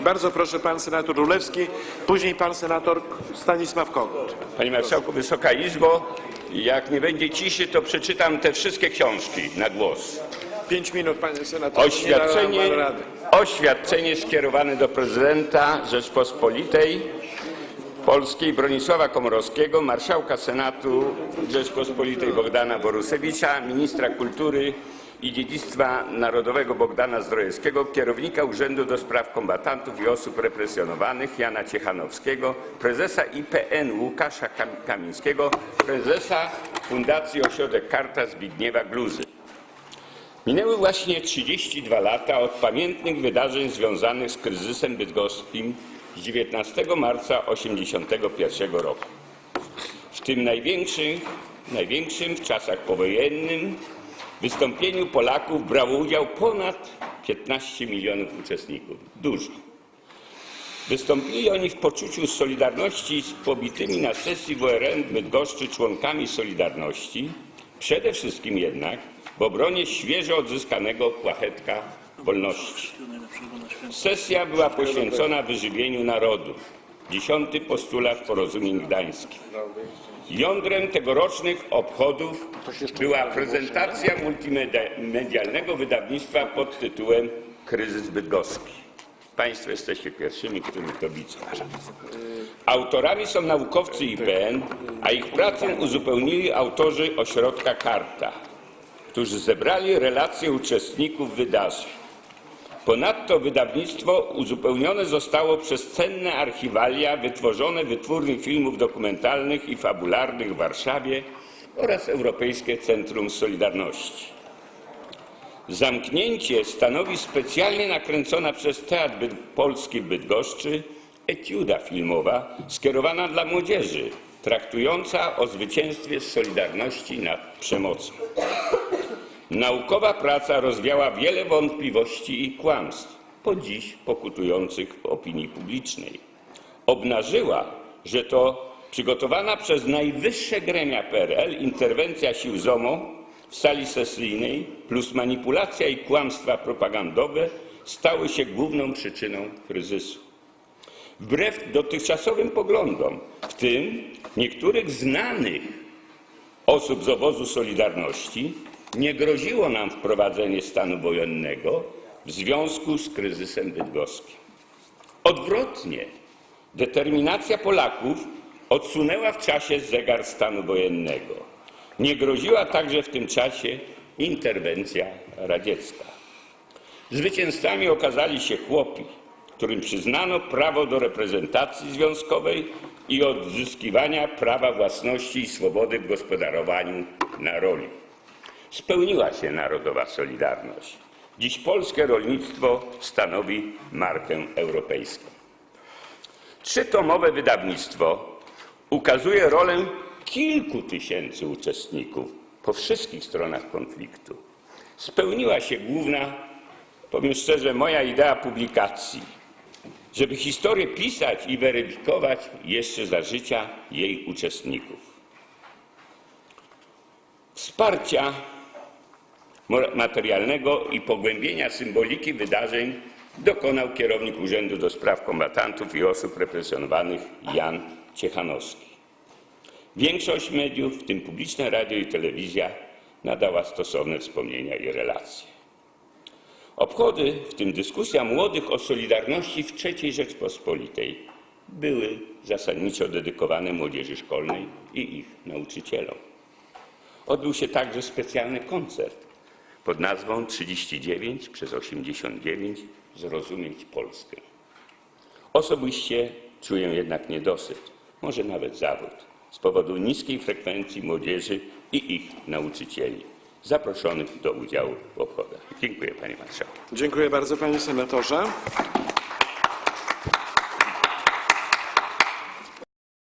Bardzo proszę pan senator Rulewski, później pan senator Stanisław Kogut. Panie Marszałku, Wysoka Izbo, jak nie będzie ciszy, to przeczytam te wszystkie książki na głos. Pięć minut panie senatorze. Oświadczenie, oświadczenie skierowane do prezydenta Rzeczpospolitej Polskiej Bronisława Komorowskiego, marszałka Senatu Rzeczpospolitej Bogdana Borusewicza, ministra kultury i dziedzictwa narodowego Bogdana Zdrojewskiego, kierownika Urzędu do Spraw Kombatantów i Osób Represjonowanych Jana Ciechanowskiego, prezesa IPN Łukasza Kam- Kamińskiego, prezesa Fundacji Ośrodek Karta Zbigniewa Gluzy. Minęły właśnie 32 lata od pamiętnych wydarzeń związanych z kryzysem bydgoskim z 19 marca 1981 roku. W tym największym, największym w czasach powojennym wystąpieniu Polaków brało udział ponad 15 milionów uczestników. Dużo. Wystąpili oni w poczuciu solidarności z pobitymi na sesji WRN w Bydgoszczy członkami Solidarności, przede wszystkim jednak w obronie świeżo odzyskanego płachetka wolności. Sesja była poświęcona wyżywieniu narodu. Dziesiąty postulat porozumień gdańskich. Jądrem tegorocznych obchodów była prezentacja multimedialnego wydawnictwa pod tytułem Kryzys Bydgoski. Państwo jesteście pierwszymi, którzy to widzą. Autorami są naukowcy IPN, a ich pracę uzupełnili autorzy ośrodka Karta, którzy zebrali relacje uczestników wydarzeń. Ponadto wydawnictwo uzupełnione zostało przez cenne archiwalia wytworzone wytwórni filmów dokumentalnych i fabularnych w Warszawie oraz Europejskie Centrum Solidarności. Zamknięcie stanowi specjalnie nakręcona przez Teatr Polski w Bydgoszczy etiuda filmowa skierowana dla młodzieży, traktująca o zwycięstwie Solidarności nad przemocą. Naukowa praca rozwiała wiele wątpliwości i kłamstw, po dziś pokutujących w opinii publicznej. Obnażyła, że to przygotowana przez najwyższe gremia PRL interwencja sił ZOMO w sali sesyjnej plus manipulacja i kłamstwa propagandowe stały się główną przyczyną kryzysu. Wbrew dotychczasowym poglądom, w tym niektórych znanych osób z obozu Solidarności, nie groziło nam wprowadzenie stanu wojennego w związku z kryzysem bydgoskim. Odwrotnie, determinacja Polaków odsunęła w czasie zegar stanu wojennego. Nie groziła także w tym czasie interwencja radziecka. Zwycięzcami okazali się chłopi, którym przyznano prawo do reprezentacji związkowej i odzyskiwania prawa własności i swobody w gospodarowaniu na roli. Spełniła się narodowa solidarność. Dziś polskie rolnictwo stanowi markę europejską. Trzytomowe wydawnictwo ukazuje rolę kilku tysięcy uczestników po wszystkich stronach konfliktu. Spełniła się główna, powiem szczerze, moja idea publikacji, żeby historię pisać i weryfikować jeszcze za życia jej uczestników. Wsparcia materialnego i pogłębienia symboliki wydarzeń dokonał kierownik Urzędu do Spraw Kombatantów i Osób Represjonowanych Jan Ciechanowski. Większość mediów, w tym publiczne radio i telewizja, nadała stosowne wspomnienia i relacje. Obchody, w tym dyskusja młodych o Solidarności w III Rzeczpospolitej, były zasadniczo dedykowane młodzieży szkolnej i ich nauczycielom. Odbył się także specjalny koncert pod nazwą 39 przez 89 Zrozumieć Polskę. Osobiście czuję jednak niedosyt, może nawet zawód, z powodu niskiej frekwencji młodzieży i ich nauczycieli zaproszonych do udziału w obchodach. Dziękuję Panie Marszałku. Dziękuję bardzo panie senatorze.